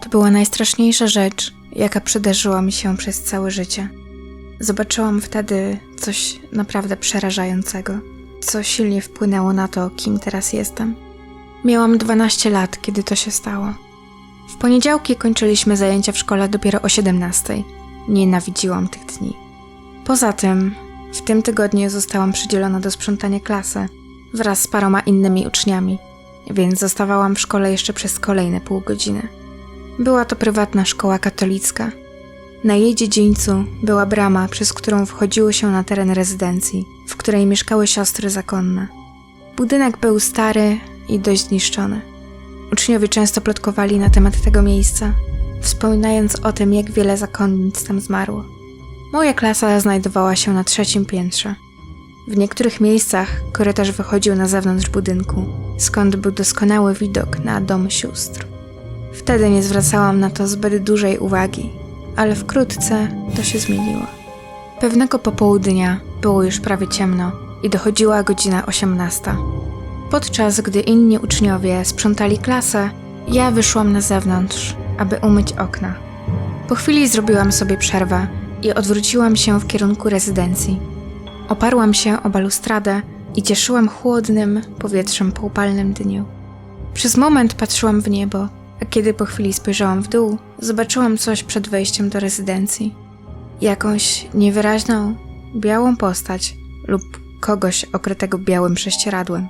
To była najstraszniejsza rzecz, jaka przydarzyła mi się przez całe życie. Zobaczyłam wtedy coś naprawdę przerażającego, co silnie wpłynęło na to, kim teraz jestem. Miałam 12 lat, kiedy to się stało. W poniedziałki kończyliśmy zajęcia w szkole dopiero o 17. Nienawidziłam tych dni. Poza tym, w tym tygodniu zostałam przydzielona do sprzątania klasy wraz z paroma innymi uczniami, więc zostawałam w szkole jeszcze przez kolejne pół godziny. Była to prywatna szkoła katolicka. Na jej dziedzińcu była brama, przez którą wchodziło się na teren rezydencji, w której mieszkały siostry zakonne. Budynek był stary i dość zniszczony. Uczniowie często plotkowali na temat tego miejsca, wspominając o tym, jak wiele zakonnic tam zmarło. Moja klasa znajdowała się na trzecim piętrze. W niektórych miejscach korytarz wychodził na zewnątrz budynku, skąd był doskonały widok na dom sióstr. Wtedy nie zwracałam na to zbyt dużej uwagi, ale wkrótce to się zmieniło. Pewnego popołudnia było już prawie ciemno i dochodziła godzina 18. Podczas gdy inni uczniowie sprzątali klasę, ja wyszłam na zewnątrz, aby umyć okna. Po chwili zrobiłam sobie przerwę i odwróciłam się w kierunku rezydencji. Oparłam się o balustradę i cieszyłam chłodnym powietrzem po upalnym dniu. Przez moment patrzyłam w niebo, a kiedy po chwili spojrzałam w dół, zobaczyłam coś przed wejściem do rezydencji. Jakąś niewyraźną, białą postać lub kogoś okrytego białym prześcieradłem.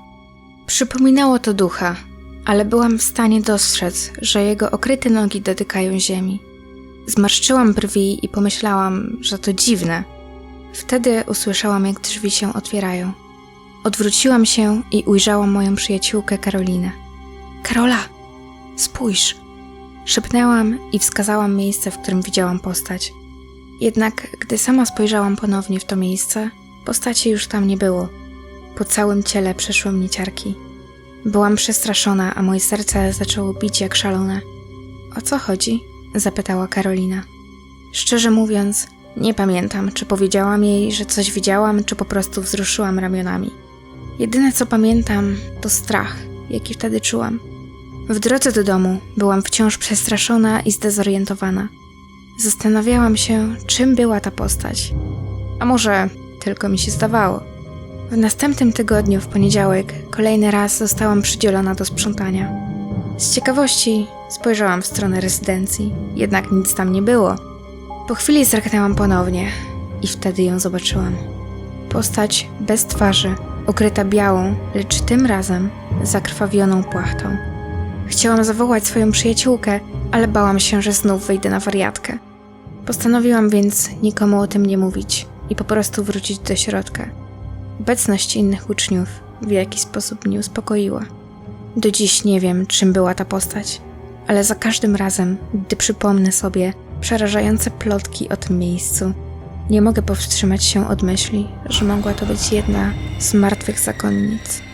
Przypominało to ducha, ale byłam w stanie dostrzec, że jego okryte nogi dotykają ziemi. Zmarszczyłam brwi i pomyślałam, że to dziwne. Wtedy usłyszałam, jak drzwi się otwierają. Odwróciłam się i ujrzałam moją przyjaciółkę Karolinę. Karola, spójrz! Szepnęłam i wskazałam miejsce, w którym widziałam postać. Jednak, gdy sama spojrzałam ponownie w to miejsce, postaci już tam nie było. Po całym ciele przeszły mnie ciarki. Byłam przestraszona, a moje serce zaczęło bić jak szalone. O co chodzi? zapytała Karolina. Szczerze mówiąc, nie pamiętam, czy powiedziałam jej, że coś widziałam, czy po prostu wzruszyłam ramionami. Jedyne co pamiętam, to strach, jaki wtedy czułam. W drodze do domu byłam wciąż przestraszona i zdezorientowana. Zastanawiałam się, czym była ta postać. A może tylko mi się zdawało. W następnym tygodniu, w poniedziałek, kolejny raz zostałam przydzielona do sprzątania. Z ciekawości spojrzałam w stronę rezydencji, jednak nic tam nie było. Po chwili zerknęłam ponownie i wtedy ją zobaczyłam. Postać bez twarzy, ukryta białą, lecz tym razem zakrwawioną płachtą. Chciałam zawołać swoją przyjaciółkę, ale bałam się, że znów wyjdę na wariatkę. Postanowiłam więc nikomu o tym nie mówić i po prostu wrócić do środka. Obecność innych uczniów w jakiś sposób mnie uspokoiła. Do dziś nie wiem, czym była ta postać, ale za każdym razem, gdy przypomnę sobie przerażające plotki o tym miejscu, nie mogę powstrzymać się od myśli, że mogła to być jedna z martwych zakonnic.